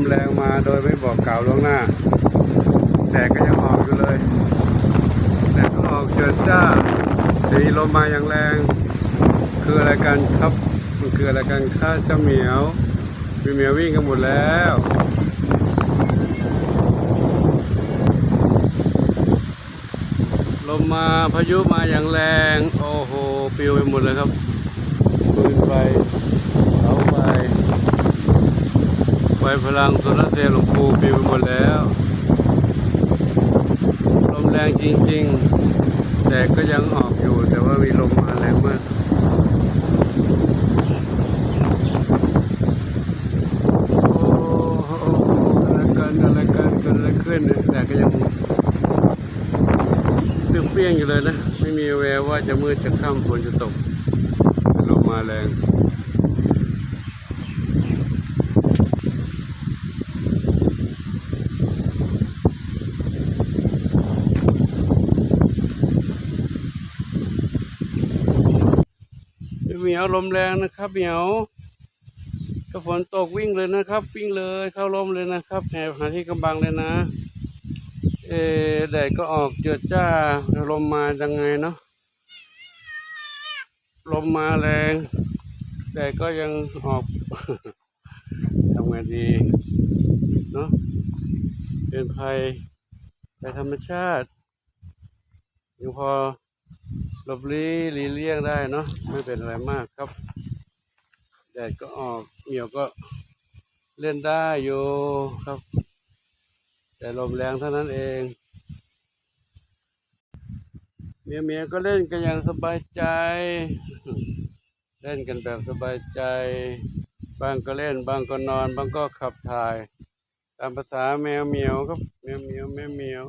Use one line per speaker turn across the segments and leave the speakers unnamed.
มแรงมาโดยไม่บอกกล่าวล่วงหน้า แต่ก็ยังออกอยู่เลยแต่ก็ออกเจิดจ้ามีลมมาอย่างแรง คืออะไรกันครับมันคืออะไรกันข้าเจ้าเหมียวมีเหมียววิ่งกันหมดแล้วลมมาพายุมาอย่างแรง โอ้โหปิวไปหมดเลยครับปืนไฟเสาไฟ ไฟพลังโซลาร์เซลล์หลวงปู่ปิวไปหมดแล้ว ลมแรงจริงๆ แต่ก็ยังออกอยู่แต่ว่ามีลมมาแรงมากโอ้โหอะไรกันอะไรกันเกิดอะไรขึ้นแต่ก็ยังตึงเปรี้ยงอยู่เลยนะ ไม่มีแววว่าจะมืดจะค่ำฝนจะตกลมมาแรง เหมียวลมแรงนะครับเหมียวถ้าฝนตกวิ่งเลยนะครับ วิ่งเลยเข้าลมเลยนะครับแอบหาที่กำบังเลยนะ เอแดดก็ออกเจือดจ้าลมมายังไงเนาะลมมาแรงแดดก็ยังออกทำไงดีเนาะเป็นภัยแต่ธรรมชาติยังพอ ลบลี้ลีเลี่ยงได้เนาะไม่เป็นอะไรมากครับแดดก็ออกเหนียวก็เล่นได้อยู่ครับ แต่ลมแรงเท่านั้นเอง เมียเมียๆก็เล่นกันอย่างสบายใจ เล่นกันแบบสบายใจ บางก็เล่น บางก็นอน บางก็ขับถ่าย ตามภาษาแมวเหมียวครับแมวเหมียวแมวเหมียว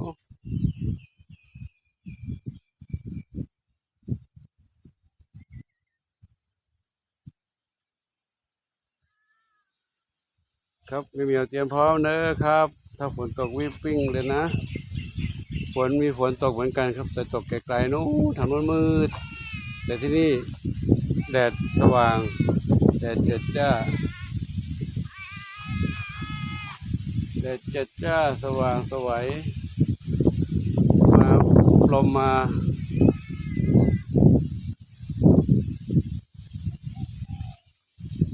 ครับมีเหมียวเตรียมพร้อมเนอะครับ ถ้าฝนตกวิ่งปิ้งเลยนะ ฝนมีฝนตกเหมือนกันครับ แต่ตกไกลๆนู้นทางโน้นมืด แต่ที่นี่แดดสว่าง แดดเจ็ดจ้า แดดเจ็ดจ้าสว่างสวัยมาลมมา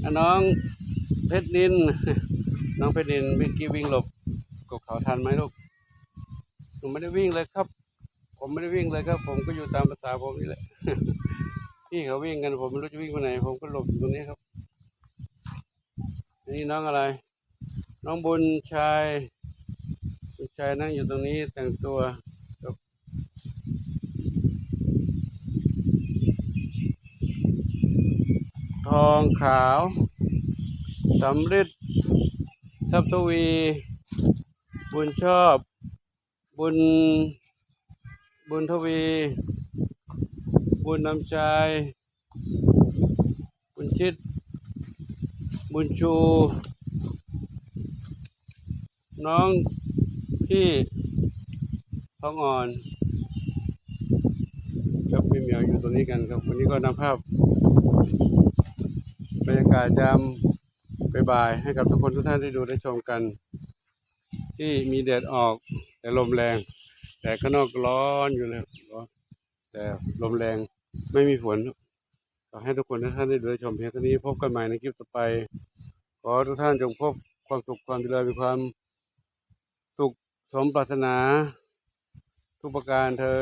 อะน้องเพชรนิน น้องเพชรนินเมื่อกี้วิ่งหลบกบเขาทันไหมลูกหนูไม่ได้วิ่งเลยครับ ผมไม่ได้วิ่งเลยครับ ผมก็อยู่ตามภาษาผมนี่แหละพี่เขาวิ่งกันผมไม่รู้จะวิ่งไปไหน ผมก็หลบอยู่ตรงนี้ครับอันนี่น้องอะไร น้องบุญชัยบุญชัยนั่งอยู่ตรงนี้แต่งตัวทองขาวสำริด ทรัพย์ทวี บุญชอบ บุญ บุญทวี บุญนำใจบุญชิด บุญชู น้องพี่ทองอ่อนครับพี่เหมียวอยู่ตรงนี้กันครับ วันนี้ก็นำภาพบรรยากาศยาม บ่ายๆให้กับทุกคนทุกท่านได้ดูได้ชมกัน ที่มีแดดออก แต่ลมแรง แต่ข้างนอกร้อนอยู่เลยร้อนแต่ลมแรงไม่มีฝนขอให้ทุกคนทุกท่านได้ดูได้ชมเพียงเท่านี้พบกันใหม่ในคลิปต่อไป ขอทุกท่านจงพบความสุขความเจริญมีความสุขสมปรารถนา ทุกประการเธอ